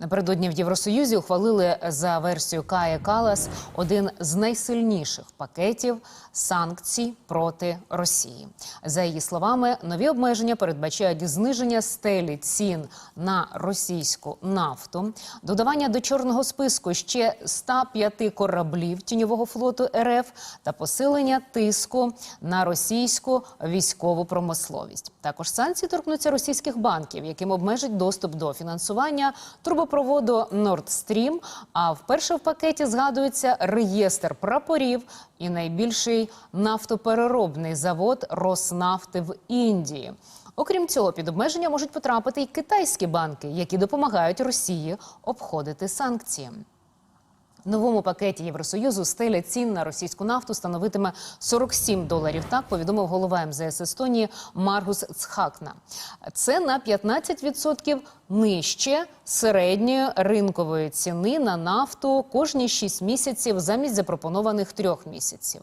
Напередодні в Євросоюзі ухвалили за версією Кая Калас один з найсильніших пакетів санкцій проти Росії. За її словами, нові обмеження передбачають зниження стелі цін на російську нафту, додавання до чорного списку ще 105 кораблів тіньового флоту РФ та посилення тиску на російську військову промисловість. Також санкції торкнуться російських банків, яким обмежить доступ до фінансування трубопроводу Nord Stream. А вперше в пакеті згадується реєстр прапорів і найбільший нафтопереробний завод Роснафти в Індії. Окрім цього, під обмеження можуть потрапити й китайські банки, які допомагають Росії обходити санкції. Новому пакеті Євросоюзу стеля цін на російську нафту становитиме 47 доларів. Так повідомив голова МЗС Естонії Маргус Цхакна. Це на 15% нижче середньої ринкової ціни на нафту кожні 6 місяців замість запропонованих трьох місяців.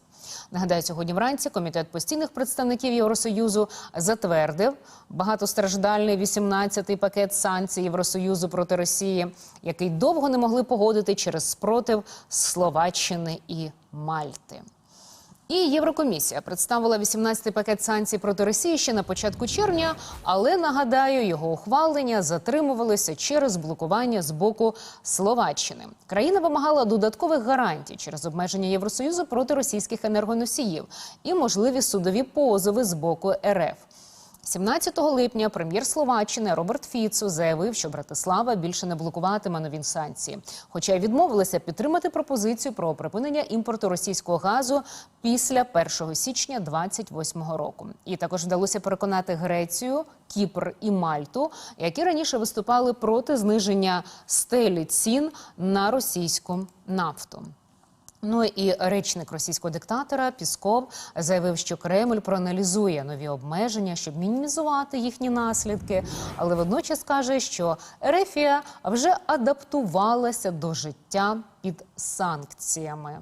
Нагадаю, сьогодні вранці комітет постійних представників Євросоюзу затвердив багатостраждальний 18-й пакет санкцій Євросоюзу проти Росії, який довго не могли погодити через спротив Словаччини і Мальти. І Єврокомісія представила 18-й пакет санкцій проти Росії ще на початку червня, але нагадаю, його ухвалення затримувалося через блокування з боку Словаччини. Країна вимагала додаткових гарантій через обмеження Євросоюзу проти російських енергоносіїв і можливі судові позови з боку РФ. 17 липня прем'єр Словаччини Роберт Фіцу заявив, що Братислава більше не блокуватиме нові санкції, хоча й відмовилася підтримати пропозицію про припинення імпорту російського газу після 1 січня 2028 року. І також вдалося переконати Грецію, Кіпр і Мальту, які раніше виступали проти зниження стелі цін на російську нафту. Ну і речник російського диктатора Пісков заявив, що Кремль проаналізує нові обмеження, щоб мінімізувати їхні наслідки, але водночас каже, що Ерефія вже адаптувалася до життя під санкціями.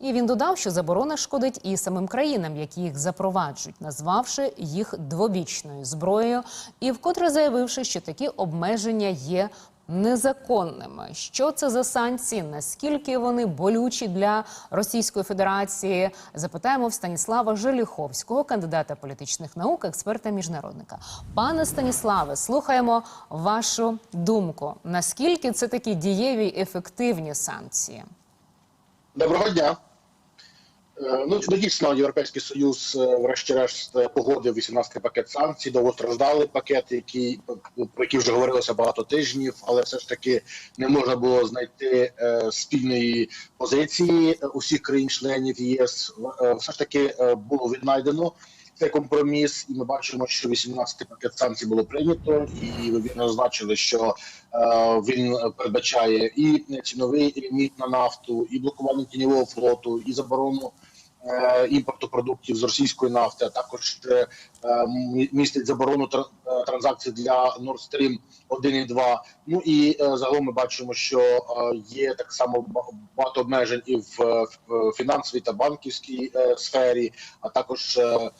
І він додав, що заборона шкодить і самим країнам, які їх запроваджують, назвавши їх двобічною зброєю, і вкотре заявивши, що такі обмеження є незаконними. Що це за санкції? Наскільки вони болючі для Російської Федерації? Запитаємо в Станіслава Желіховського, кандидата політичних наук, експерта міжнародника. Пане Станіславе, слухаємо вашу думку. Наскільки це такі дієві ефективні санкції? Доброго дня. Е, Ну, дійсно, Європейський Союз, е, врешті-решт, е, погодив 18-й пакет санкцій, довгостраждалий пакет, який про який вже говорилося багато тижнів, але все ж таки не можна було знайти спільної позиції усіх країн-членів ЄС. Все ж таки було віднайдено цей компроміс, і ми бачимо, що 18-й пакет санкцій було прийнято, і ви вірно зазначили, що він передбачає і ціновий ліміт на нафту, і блокування тіньового флоту, і заборону імпорту продуктів з російської нафти, а також е, містить заборону е, транзакцій для Nord Stream 1 і 2. Ну і е, загалом ми бачимо, що е, є так само багато обмежень і в, е, фінансовій та банківській е, сфері, а також е, е,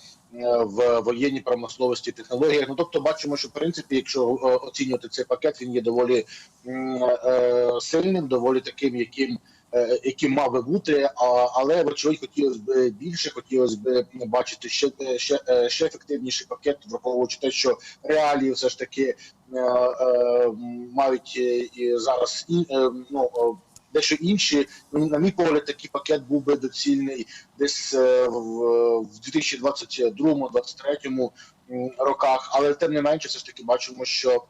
в воєнній промисловості технологіях. Ну тобто, бачимо, що в принципі, якщо е, оцінювати цей пакет, він є доволі е, сильним, доволі таким, яким. Е, Яким мав би бути, але вочевидь хотілося б більше, хотілося б бачити ще ще, е, ще ефективніший пакет, враховуючи те, що реалії все ж таки е, е, мають е, і зараз і, е, ну е, дещо інші. На мій погляд, такий пакет був би доцільний десь е, в 2022-2023 роках, але тим не менше, все ж таки бачимо, що.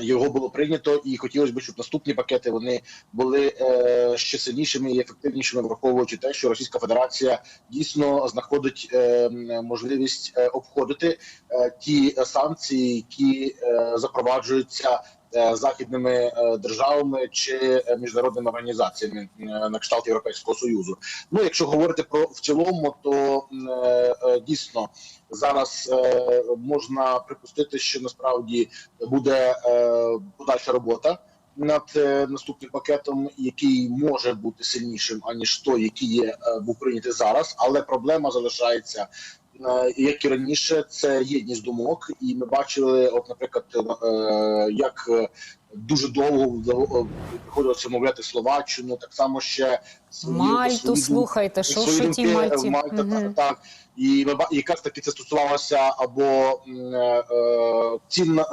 Його було прийнято, і хотілося б, щоб наступні пакети вони були е, ще сильнішими і ефективнішими, враховуючи те, що Російська Федерація дійсно знаходить е, можливість е, обходити е, ті санкції, які е, запроваджуються західними е, державами чи е, міжнародними організаціями е, на кшталт Європейського союзу. Ну, якщо говорити про в цілому, то е, е, дійсно зараз е, можна припустити, що насправді буде е, подальша робота над е, наступним пакетом, який може бути сильнішим аніж той, який є е, був прийнятий зараз, але проблема залишається. Е, Як і раніше, це єдність думок, і ми бачили, от, наприклад, е, як е, дуже довго приходилося мовляти Словаччину, так само ще свої- Мальту, свої слухайте, що думки, Мальті? Мальта, Мгм. так, так. І ми якраз таки це стосувалося або е, е, цін е,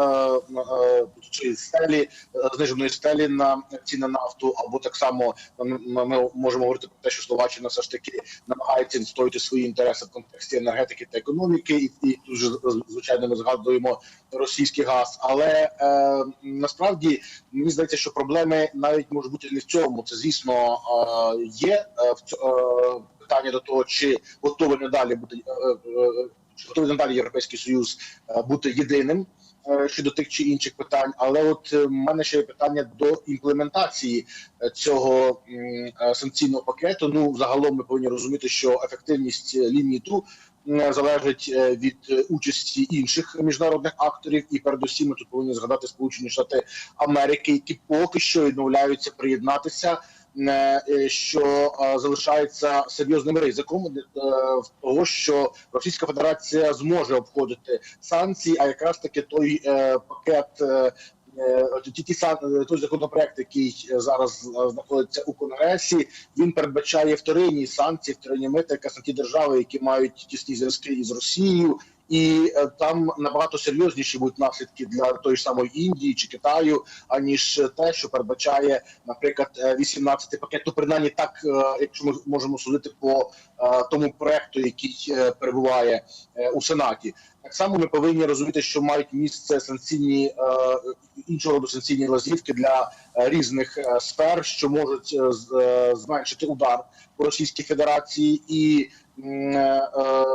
е, стелі, е, зниженої стелі на ціни на нафту, або так само ми, можемо говорити про те, що Словаччина все ж таки намагається відстояти свої інтереси в контексті енергетики та економіки, і, і тут же звичайно ми згадуємо російський газ. Але е, насправді мені здається, що проблеми навіть можуть бути не в цьому. Це звісно е, є в е, питання до того, чи готовий надалі бути е, е, чи готовий надалі європейський союз е, бути єдиним. Щодо тих чи інших питань, але от в мене ще є питання до імплементації цього санкційного пакету. Ну загалом ми повинні розуміти, що ефективність лінії ТУ залежить від участі інших міжнародних акторів, і передусім ми тут повинні згадати Сполучені Штати Америки, які поки що відмовляються приєднатися. Е, Що е, залишається серйозним ризиком е, того, що Російська Федерація зможе обходити санкції, а якраз таки той пакет. Ті, той законопроект, який зараз знаходиться у конгресі, він передбачає вторинні санкції, вторинні мита, якраз ті держави, які мають тісні зв'язки із Росією, і е, там набагато серйозніші будуть наслідки для тої ж самої Індії чи Китаю, аніж те, що передбачає, наприклад, е, 18-й пакет. Ну, принаймні так, е, якщо ми можемо судити по е, тому проекту, який е, перебуває е, у Сенаті. Так само ми повинні розуміти, що мають місце санкційні е, іншого роду санкційні лазівки для е, різних е, сфер, що можуть е, е, зменшити удар по Російській Федерації, і е, е,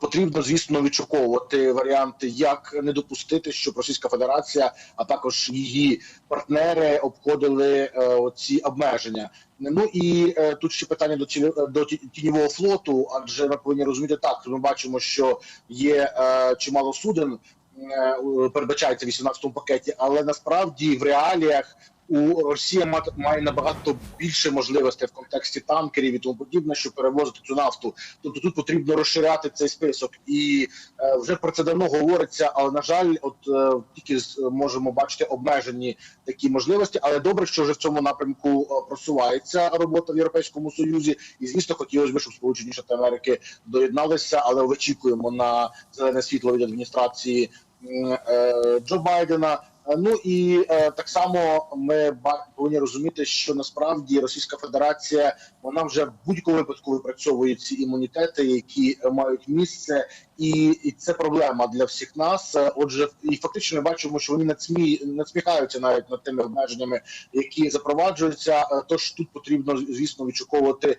потрібно, звісно, відшуковувати варіанти, як не допустити, щоб Російська Федерація, а також її партнери обходили е, оці обмеження. Ну і е, тут ще питання до цілі- до тіньового флоту, адже ми повинні розуміти так. Ми бачимо, що є е, чимало суден. е, Передбачається в 18-му пакеті, але насправді в реаліях у Росія має набагато більше можливостей в контексті танкерів і тому подібне, щоб перевозити цю нафту. Тобто тут потрібно розширяти цей список, і е, вже про це давно говориться. Але на жаль, от е, тільки можемо бачити обмежені такі можливості. Але добре, що вже в цьому напрямку е, просувається робота в Європейському Союзі, і звісно, хотілося б, щоб Сполучені Штати Америки доєдналися, але очікуємо на зелене світло від адміністрації е, Джо Байдена. Е, Ну і е, так само ми повинні розуміти, що насправді Російська Федерація вона вже в будь-якому випадку випрацьовує ці імунітети, які е, мають місце, і, і це проблема для всіх нас. Е, Отже, і фактично ми бачимо, що вони надсмі надсміхаються навіть над тими обмеженнями, які запроваджуються. Тож тут потрібно звісно відшуковувати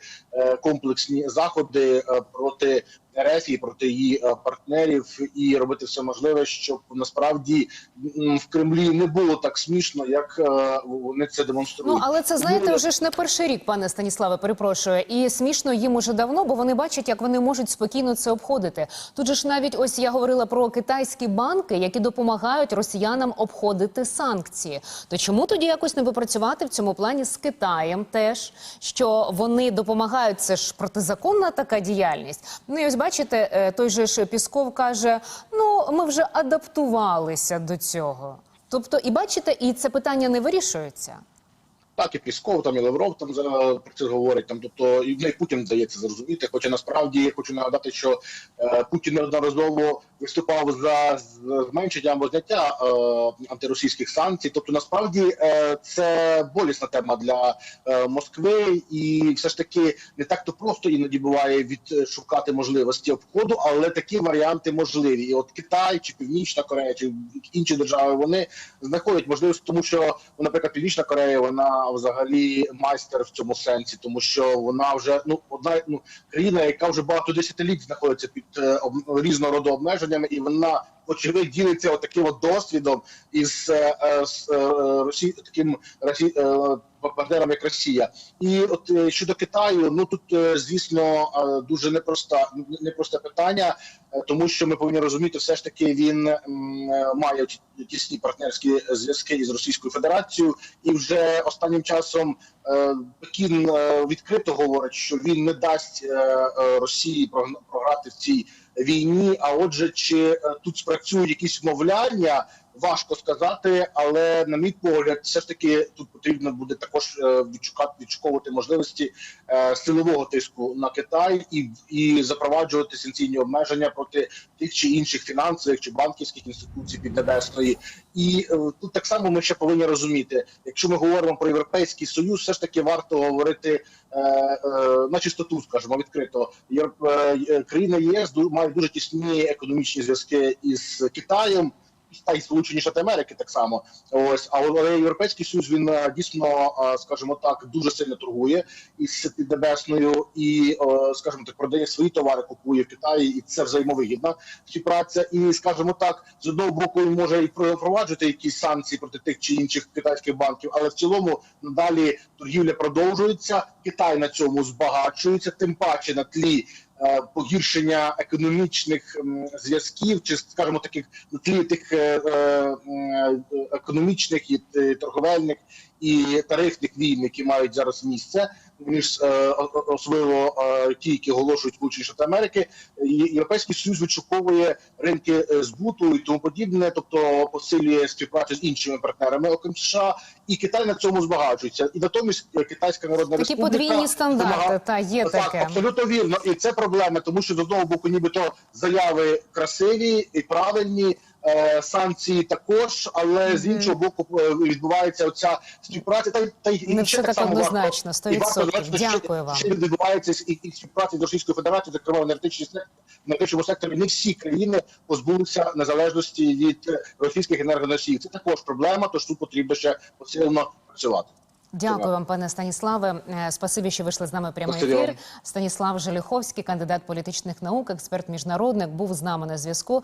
комплексні заходи проти РФ і проти її е, партнерів, і робити все можливе, щоб насправді в Кремлі не було так смішно, як е, вони це демонструють. Ну але це знаєте, вже ж не перший рік, пане Станіславе, перепрошую. І смішно їм уже давно, бо вони бачать, як вони можуть спокійно це обходити. Тут же ж навіть ось я говорила про китайські банки, які допомагають росіянам обходити санкції. То чому тоді якось не попрацювати в цьому плані з Китаєм теж, що вони допомагають? Це ж протизаконна така діяльність. Ну і ось бачите, е, той же ж Пісков каже: ну ми вже адаптувалися до цього. Тобто, і бачите, і це питання не вирішується. Так, і Пісков, там і Лавров там за про це говорить. Там, тобто і не Путін вдається зрозуміти. Хоча насправді я хочу нагадати, що е, Путін неодноразово виступав за зменшення або зняття е, антиросійських санкцій. Тобто, насправді е, це болісна тема для е, Москви, і все ж таки не так то просто іноді буває відшукати можливості обходу, але такі варіанти можливі. І от Китай чи Північна Корея, чи інші держави вони знаходять можливість, тому що, ну, наприклад, Північна Корея, вона взагалі майстер в цьому сенсі, тому що вона вже ну одна ну країна, яка вже багато десятиліть знаходиться під е, об- різного роду обмеженнями, і вона очевидь ділиться отаким от досвідом із е, е, е, Росі таким Росі, е, партнером, як Росія. І от е, щодо Китаю, ну тут е, звісно е, дуже непроста непросте питання, тому що ми повинні розуміти, все ж таки він має ті- тісні партнерські зв'язки із Російською Федерацією, і вже останнім часом Пекін відкрито говорить, що він не дасть Росії програти в цій війні. А отже, чи тут спрацюють якісь вмовляння важко сказати, але на мій погляд, все ж таки тут потрібно буде також е, відшукати відшуковувати можливості е, силового тиску на Китай і, і запроваджувати санкційні обмеження проти тих чи інших фінансових чи банківських інституцій піднебесної. І е, тут так само ми ще повинні розуміти, якщо ми говоримо про європейський союз, все ж таки варто говорити на чистоту, скажімо, відкрито. Європ- е, ЄС мають дуже тісні економічні зв'язки із Китаєм. Та й Сполучені Штати Америки так само. Ось але європейський союз він е, дійсно, е, скажімо так, дуже сильно торгує із піднебесною і, е, скажімо так, продає свої товари, купує в Китаї, і це взаємовигідна співпраця. І скажімо так, з одного боку він може і впроваджувати якісь санкції проти тих чи інших китайських банків, але в цілому надалі торгівля продовжується. Китай на цьому збагачується, тим паче на тлі. Е, Погіршення економічних зв'язків, чи скажімо таких на тлі тих е, е, економічних і торговельних і тарифних війн, які мають зараз місце між е, особливо е, ті, які оголошують Сполучені Штати Америки, Європейський Союз відшуковує ринки е, збуту і тому подібне, тобто посилює співпрацю з іншими партнерами, окрім США, і Китай на цьому збагачується. І натомість Китайська Народна Такі Республіка подвійні стандарти, вимагає- та є так, таке. абсолютно вірно, і це проблема, тому що з одного боку, нібито заяви красиві і правильні. Е, Санкції також, але з іншого боку е, відбувається оця співпраця. Та та й Не все так однозначно, і варто 100%. зазначити, що Дякую вам. Ще відбувається і, і співпраця з Російською Федерацією, зокрема в енергетичному секторі. Не всі країни позбулися незалежності від е, російських енергоносіїв. Це також проблема, тож тут потрібно ще посилено працювати. Дякую вам, пане Станіславе. Спасибі, що вийшли з нами прямий ефір. Станіслав Желіховський, кандидат політичних наук, експерт міжнародник, був з нами на зв'язку.